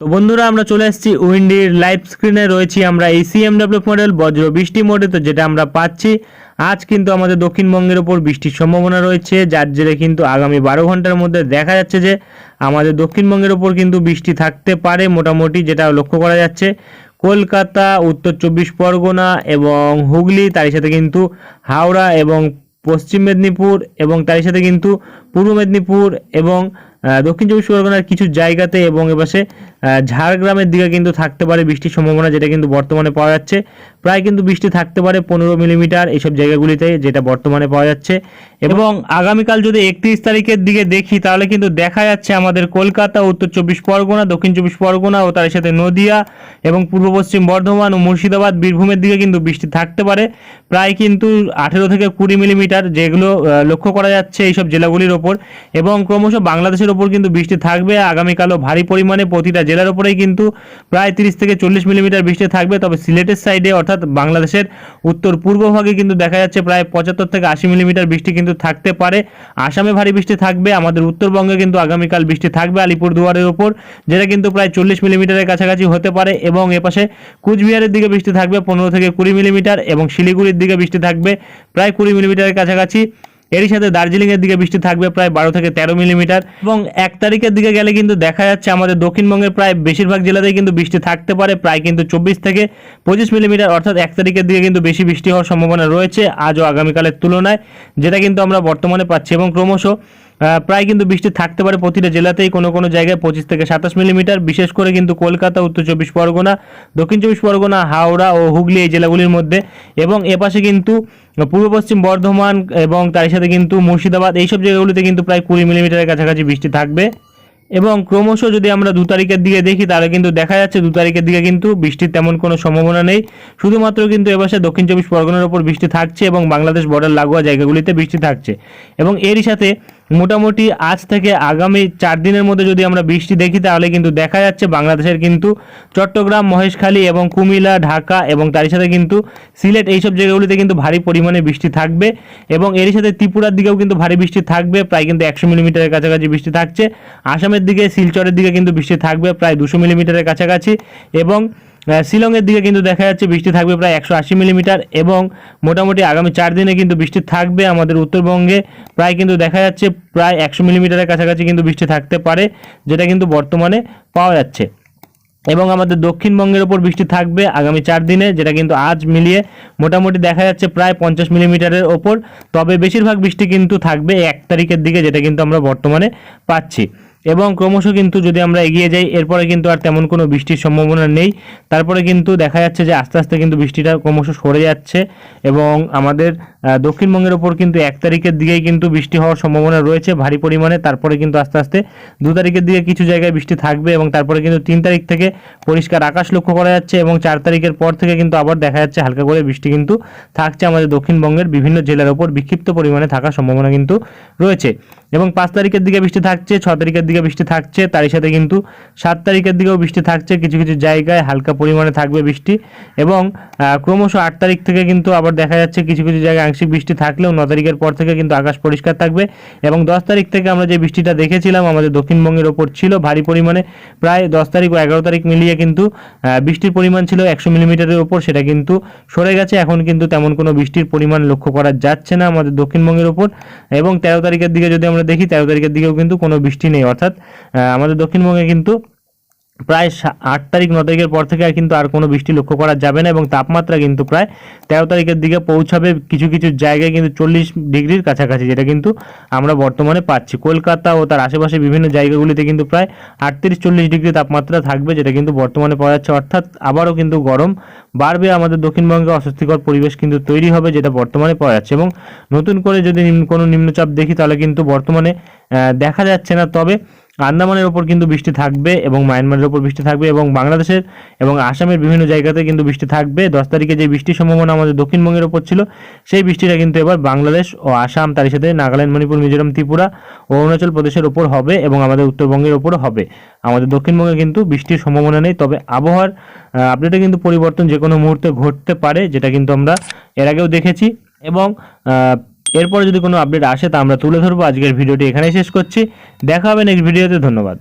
তো বন্ধুরা, আমরা চলে এসেছি উইন্ডির লাইভ স্ক্রিনে। রয়েছি আমরা এই সিএমডব্লিউ মডেল বজ্র বৃষ্টি মোডে তো যেটা আমরা পাচ্ছি। আজ কিন্তু আমাদের দক্ষিণবঙ্গের ওপর বৃষ্টির সম্ভাবনা রয়েছে, যার জেরে কিন্তু আগামী বারো ঘণ্টার মধ্যে দেখা যাচ্ছে যে, আমাদের দক্ষিণবঙ্গের ওপর কিন্তু বৃষ্টি থাকতে পারে মোটামুটি, যেটা লক্ষ্য করা যাচ্ছে। কলকাতা, উত্তর চব্বিশ পরগনা এবং হুগলি, তারই সাথে কিন্তু হাওড়া এবং পশ্চিম মেদিনীপুর এবং তারই সাথে কিন্তু পূর্ব মেদিনীপুর এবং দক্ষিণ চব্বিশ পরগনার কিছু জায়গাতে এবং এপাশে ঝাড়গ্রামের দিকে কিন্তু থাকতে পারে বৃষ্টির সম্ভাবনা, যেটা কিন্তু বর্তমানে পাওয়া যাচ্ছে। প্রায় কিন্তু বৃষ্টি থাকতে পারে পনেরো মিলিমিটার এইসব জায়গাগুলিতে, যেটা বর্তমানে পাওয়া যাচ্ছে। এবং আগামীকাল যদি একত্রিশ তারিখের দিকে দেখি, তাহলে কিন্তু দেখা যাচ্ছে আমাদের কলকাতা, উত্তর চব্বিশ পরগনা, দক্ষিণ চব্বিশ পরগনা ও তার সাথে নদিয়া এবং পূর্ব পশ্চিম বর্ধমান ও মুর্শিদাবাদ, বীরভূমের দিকে কিন্তু বৃষ্টি থাকতে পারে। প্রায় কিন্তু আঠেরো থেকে কুড়ি মিলিমিটার যেগুলো লক্ষ্য করা যাচ্ছে এইসব জেলাগুলির ওপর। এবং ক্রমশ বাংলাদেশের ওপর কিন্তু বৃষ্টি থাকবে। আগামীকালও ভারী পরিমাণে প্রতিটা জেলার ওপরেই কিন্তু প্রায় তিরিশ থেকে চল্লিশ মিলিমিটার বৃষ্টি থাকবে। তবে সিলেটের সাইডে অর্থাৎ বাংলাদেশের উত্তর পূর্ব ভাগে কিন্তু দেখা যাচ্ছে প্রায় পঁচাত্তর থেকে আশি মিলিমিটার বৃষ্টি কিন্তু থাকতে পারে। আসামে ভারী বৃষ্টি থাকবে। আমাদের উত্তরবঙ্গে কিন্তু আগামীকাল বৃষ্টি থাকবে আলিপুরদুয়ারের ওপর যেটা কিন্তু প্রায় চল্লিশ মিলিমিটারের কাছাকাছি হতে পারে এবং এপাশে কুচবিহারের দিকে বৃষ্টি থাকবে পনেরো থেকে কুড়ি মিলিমিটার এবং শিলিগুড়ির দিকে বৃষ্টি থাকবে প্রায় কুড়ি মিলিমিটারের কাছাকাছি। এরই সাথে দার্জিলিং এর দিকে বৃষ্টি থাকবে প্রায় বারো থেকে তেরো মিলিমিটার এবং এক তারিখের দিকে গেলে কিন্তু দেখা যাচ্ছে আমাদের দক্ষিণবঙ্গের প্রায় বেশিরভাগ জেলাতেই কিন্তু বৃষ্টি থাকতে পারে, প্রায় কিন্তু চব্বিশ থেকে পঁচিশ মিলিমিটার, অর্থাৎ এক তারিখের দিকে কিন্তু বেশি বৃষ্টি হওয়ার সম্ভাবনা রয়েছে আজ ও আগামীকালের তুলনায়, যেটা কিন্তু আমরা বর্তমানে পাচ্ছি এবং ক্রমশ প্রায় কিন্তু বৃষ্টি থাকতে পারে প্রতিটা জেলাতেই কোনো কোনো জায়গায় পঁচিশ থেকে সাতাশ মিলিমিটার, বিশেষ করে কিন্তু কলকাতা, উত্তর চব্বিশ পরগনা, দক্ষিণ চব্বিশ পরগনা, হাওড়া ও হুগলি এই জেলাগুলির মধ্যে এবং এপাশে কিন্তু পূর্ব পশ্চিম বর্ধমান এবং তার সাথে কিন্তু মুর্শিদাবাদ এইসব জায়গাগুলিতে কিন্তু প্রায় কুড়ি মিলিমিটারের কাছাকাছি বৃষ্টি থাকবে। এবং ক্রমশ যদি আমরা দু তারিখের দিকে দেখি, তাহলে কিন্তু দেখা যাচ্ছে দু তারিখের দিকে কিন্তু বৃষ্টির তেমন কোনো সম্ভাবনা নেই। শুধুমাত্র কিন্তু এবারে দক্ষিণ চব্বিশ পরগনার ওপর বৃষ্টি থাকছে এবং বাংলাদেশ বর্ডার লাগোয়া জায়গাগুলিতে বৃষ্টি থাকছে। এবং এরই সাথে মোটামুটি আজ থেকে আগামী চার দিনের মধ্যে যদি আমরা বৃষ্টি দেখি, তাহলে কিন্তু দেখা যাচ্ছে বাংলাদেশের কিন্তু চট্টগ্রাম, মহেশখালী এবং কুমিল্লা, ঢাকা এবং তারই সাথে কিন্তু সিলেট এইসব জায়গাগুলিতে কিন্তু ভারী পরিমাণে বৃষ্টি থাকবে এবং এরই সাথে ত্রিপুরার দিকেও কিন্তু ভারী বৃষ্টি থাকবে, প্রায় কিন্তু একশো মিলিমিটারের কাছাকাছি বৃষ্টি থাকছে। আসামের দিকে, শিলচরের দিকে কিন্তু বৃষ্টি থাকবে, প্রায় দুশো মিলিমিটারের কাছাকাছি এবং শিলংয়ের দিকে কিন্তু দেখা যাচ্ছে বৃষ্টি থাকবে প্রায় একশো আশি মিলিমিটার এবং মোটামুটি আগামী চার দিনে কিন্তু বৃষ্টি থাকবে আমাদের উত্তরবঙ্গে। প্রায় কিন্তু দেখা যাচ্ছে প্রায় একশো মিলিমিটারের কাছাকাছি কিন্তু বৃষ্টি থাকতে পারে, যেটা কিন্তু বর্তমানে পাওয়া যাচ্ছে। এবং আমাদের দক্ষিণবঙ্গের ওপর বৃষ্টি থাকবে আগামী চার দিনে, যেটা কিন্তু আজ মিলিয়ে মোটামুটি দেখা যাচ্ছে প্রায় পঞ্চাশ মিলিমিটারের ওপর। তবে বেশিরভাগ বৃষ্টি কিন্তু থাকবে এক তারিখের দিকে, যেটা কিন্তু আমরা বর্তমানে পাচ্ছি। এবং ক্রমশ কিন্তু যদি আমরা এগিয়ে যাই, এরপরে কিন্তু আর তেমন কোনো বৃষ্টির সম্ভাবনা নেই। তারপরে কিন্তু দেখা যাচ্ছে যে আস্তে আস্তে কিন্তু বৃষ্টিটা ক্রমশ সরে যাচ্ছে এবং আমাদের দক্ষিণবঙ্গের ওপর কিন্তু এক তারিখের দিকেই কিন্তু বৃষ্টি হওয়ার সম্ভাবনা রয়েছে ভারী পরিমাণে। তারপরে কিন্তু আস্তে আস্তে দু তারিখের দিকে কিছু জায়গায় বৃষ্টি থাকবে এবং তারপরে কিন্তু তিন তারিখ থেকে পরিষ্কার আকাশ লক্ষ্য করা যাচ্ছে এবং চার তারিখের পর থেকে কিন্তু আবার দেখা যাচ্ছে হালকা করে বৃষ্টি কিন্তু থাকছে আমাদের দক্ষিণবঙ্গের বিভিন্ন জেলার ওপর বিক্ষিপ্ত পরিমাণে থাকার সম্ভাবনা কিন্তু রয়েছে। এবং পাঁচ তারিখের দিকে বৃষ্টি থাকছে, ছ তারিখের দিকে বৃষ্টি থাকছে, তারই সাথে কিন্তু সাত তারিখের দিকেও বৃষ্টি থাকছে, কিছু কিছু জায়গায় হালকা পরিমাণে থাকবে বৃষ্টি এবং ক্রমশ আট তারিখ থেকে কিন্তু আবার দেখা যাচ্ছে কিছু কিছু জায়গায় আংশিক বৃষ্টি থাকলেও ন তারিখের পর থেকে কিন্তু আকাশ পরিষ্কার থাকবে এবং দশ তারিখ থেকে আমরা যে বৃষ্টিটা দেখেছিলাম আমাদের দক্ষিণবঙ্গের ওপর ছিল ভারী পরিমাণে, প্রায় দশ তারিখ ও এগারো তারিখ মিলিয়ে কিন্তু বৃষ্টির পরিমাণ ছিল একশো মিলিমিটারের ওপর, সেটা কিন্তু সরে গেছে, এখন কিন্তু তেমন কোনো বৃষ্টির পরিমাণ লক্ষ্য করা যাচ্ছে না আমাদের দক্ষিণবঙ্গের ওপর এবং তেরো তারিখের দিকে যদি আমরা দেখি তেরো তারিখের দিকেও কিন্তু কোনো বৃষ্টি নেই। অর্থাৎ আমাদের দক্ষিণবঙ্গে কিন্তু প্রায় আট তারিখ, ন তারিখের পর থেকে আর কিন্তু আর কোনো বৃষ্টি লক্ষ্য করা যাবে না এবং তাপমাত্রা কিন্তু প্রায় তেরো তারিখের দিকে পৌঁছাবে কিছু কিছু জায়গায় কিন্তু চল্লিশ ডিগ্রির কাছাকাছি, যেটা কিন্তু আমরা বর্তমানে পাচ্ছি। কলকাতা ও তার আশেপাশে বিভিন্ন জায়গাগুলিতে কিন্তু প্রায় আটত্রিশ, চল্লিশ ডিগ্রি তাপমাত্রা থাকবে, যেটা কিন্তু বর্তমানে পাওয়া যাচ্ছে। অর্থাৎ আবারও কিন্তু গরম বাড়বে, আমাদের দক্ষিণবঙ্গে অস্বস্তিকর পরিবেশ কিন্তু তৈরি হবে, যেটা বর্তমানে পাওয়া যাচ্ছে। এবং নতুন করে যদি কোনো নিম্নচাপ দেখি, তাহলে কিন্তু বর্তমানে দেখা যাচ্ছে না। তবে আন্দামানের ওপর কিন্তু বৃষ্টি থাকবে এবং মায়ানমারের ওপর বৃষ্টি থাকবে এবং বাংলাদেশের এবং আসামের বিভিন্ন জায়গাতে কিন্তু বৃষ্টি থাকবে। দশ তারিখে যে বৃষ্টির সম্ভাবনা আমাদের দক্ষিণবঙ্গের ওপর ছিল, সেই বৃষ্টিটা কিন্তু এবার বাংলাদেশ ও আসাম তার সাথে নাগাল্যান্ড, মণিপুর, মিজোরাম, ত্রিপুরা ও অরুণাচল প্রদেশের ওপর হবে এবং আমাদের উত্তরবঙ্গের ওপরও হবে। আমাদের দক্ষিণবঙ্গে কিন্তু বৃষ্টির সম্ভাবনা নেই, তবে আবহাওয়ার আপডেটে কিন্তু পরিবর্তন যে কোনো মুহূর্তে ঘটতে পারে, যেটা কিন্তু আমরা এর আগেও দেখেছি এবং এরপরে যদি কোনো আপডেট আসে, তা আমরা তুলে ধরবো। আজকের ভিডিওটি এখানেই শেষ করছি। দেখা হবে নেক্সট ভিডিওতে ধন্যবাদ।